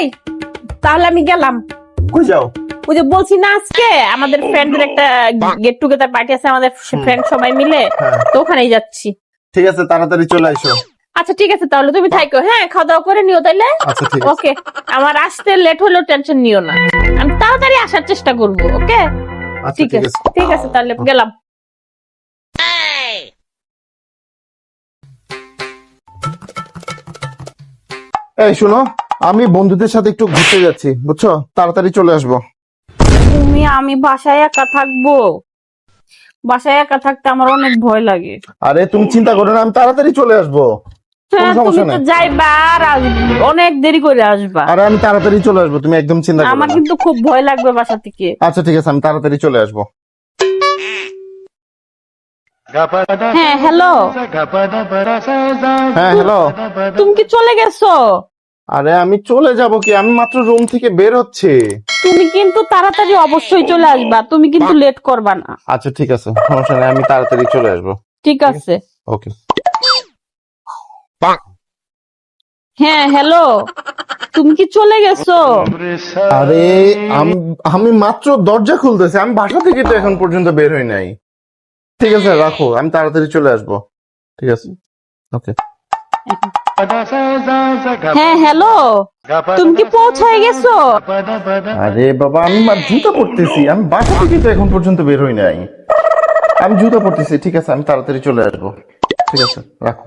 এই তাহলে আমি গেলাম। কই যাও? ওই যে বলছি না আজকে আমাদের ফ্রেন্ডের একটা গেট টুগেদার পার্টি আছে আমাদের ফ্রেন্ড সবাই মিলে হ্যাঁ। তো ওখানেই যাচ্ছি। ঠিক আছে তাড়াতাড়ি চলে আসো। আচ্ছা ঠিক আছে তাহলে তুমি থাইকো। হ্যাঁ খাওয়া দাওয়া করে নিও তাইলে। আচ্ছা ঠিক আছে। ওকে আমার আসতে লেট হলেও টেনশন নিও না। আমি তাড়াতাড়ি আসার চেষ্টা করব ওকে? আচ্ছা ঠিক আছে ঠিক আছে তাহলে গেলাম। এই শোনো। আমি বন্ধুদের সাথে একটু ঘুরতে যাচ্ছি বুঝছ? তাড়াতাড়ি চলে আসব। তুমি আমি বাসায় একা থাকব। বাসায় একা থাকতে আমার অনেক ভয় লাগে। আরে তুমি চিন্তা করো না আমি তাড়াতাড়ি চলে আসব। হ্যাঁ তুমি সমস্যা তো নেই। যাইবা আর আসবে অনেক দেরি করে আসবা। আরে আমি তাড়াতাড়ি চলে আসব তুমি একদম চিন্তা করো আমার না। কিন্তু খুব ভয় লাগবে বাসা থেকে। আচ্ছা ঠিক আছে আমি তাড়াতাড়ি চলে আসব। হ্যাঁ হ্যালো। হ্যাঁ হ্যালো। তুমি কি চলে গেছো? আরে আমি চলে যাব কি? আমি মাত্র রুম থেকে বের হচ্ছে। তুমি কিন্তু তাড়াতাড়ি অবশ্যই চলে আসবা। তুমি কিন্তু লেট করবা না। আচ্ছা ঠিক আছে। সমস্যা নেই আমি তাড়াতাড়ি চলে আসব। ঠিক আছে? ওকে। হ্যাঁ হ্যালো তুমি কি চলে গেছো? আরে আম- আমি মাত্র দরজা খুলতেছি। আমি বাসা থেকে তো এখন পর্যন্ত বের হই নাই। ঠিক আছে রাখো। আমি তাড়াতাড়ি চলে আসব। ঠিক আছে? ওকে। হ্যাঁ হ্যালো তুমি কি পৌঁছায় গেছো? আরে বাবা আমি জুতা পড়তেছি আমি বাসা থেকে তো এখন পর্যন্ত বের হই নাই। আমি জুতা পড়তেছি ঠিক আছে আমি তাড়াতাড়ি চলে আসব। ঠিক আছে রাখো।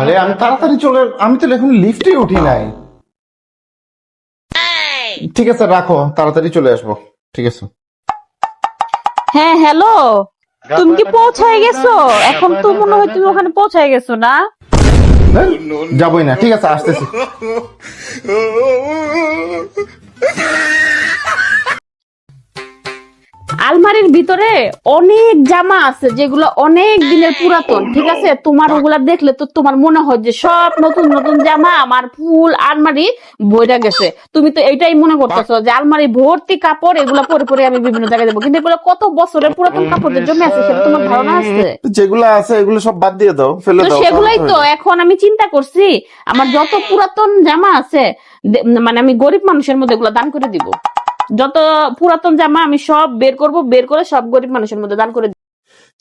আরে আমি তাড়াতাড়ি চলে আমি তো এখন লিফটে উঠি নাই। ঠিক আছে রাখো তাড়াতাড়ি চলে আসব। ঠিক আছে। হ্যাঁ হ্যালো তুমি কি পৌঁছায় গেছো? এখন তো মনে হয় তুমি ওখানে পৌঁছায় গেছো না? যাবই যাবোই না ঠিক আছে আসতেছি। আলমারির ভিতরে অনেক জামা আছে যেগুলো অনেক দিনের পুরাতন ঠিক আছে? তোমার ওগুলা দেখলে তো তোমার মনে হয় যে সব নতুন নতুন জামা আমার ফুল আলমারি বইরা গেছে। তুমি তো এটাই মনে করতেছো যে আলমারি ভর্তি কাপড় এগুলো পরে পরে আমি বিভিন্ন জায়গায় দেবো। কিন্তু এগুলো কত বছরের পুরাতন কাপড়ের জন্য আছে সেটা তোমার ধারণা আছে? যেগুলো আছে এগুলো সব বাদ দিয়ে দাও ফেলে দাও সেগুলাই তো এখন আমি চিন্তা করছি আমার যত পুরাতন জামা আছে মানে আমি গরিব মানুষের মধ্যে এগুলো দান করে দিব। যত পুরাতন জামা আমি সব বের করব বের করে সব গরিব মানুষের মধ্যে দান করে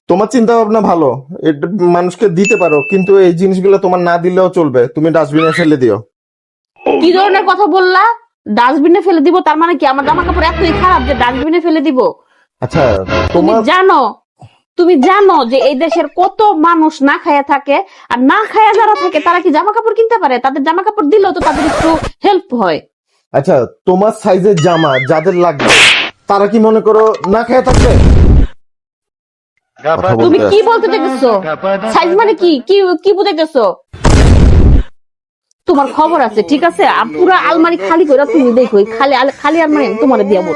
তোমার চিন্তা ভাবনা ভালো। এটা মানুষকে দিতে পারো কিন্তু এই জিনিসগুলো তোমার না দিলেও চলবে। তুমি ডাস্টবিনে ফেলে দিও। কি ধরনের কথা বললা? ডাস্টবিনে ফেলে দিব তার মানে কি? আমার জামা কাপড় এতই খারাপ যে ডাস্টবিনে ফেলে দিব? আচ্ছা তুমি জানো তুমি জানো যে এই দেশের কত মানুষ না খায়া থাকে আর না খায়া যারা থাকে তারা কি জামা কাপড় কিনতে পারে? তাদের জামা কাপড় দিলেও তো তাদের একটু হেল্প হয়। আচ্ছা তোমার সাইজের জামা যাদের লাগবে তারা কি মনে করো না খেয়ে থাকবে? তুমি কি বলতে চাইতেছো? সাইজ মানে কি? কি কি বুঝাইতেছো? তোমার খবর আছে ঠিক আছে? আর পুরো আলমারি খালি করে তুমি দেখো খালি খালি আলমারি তোমার দিয়া বল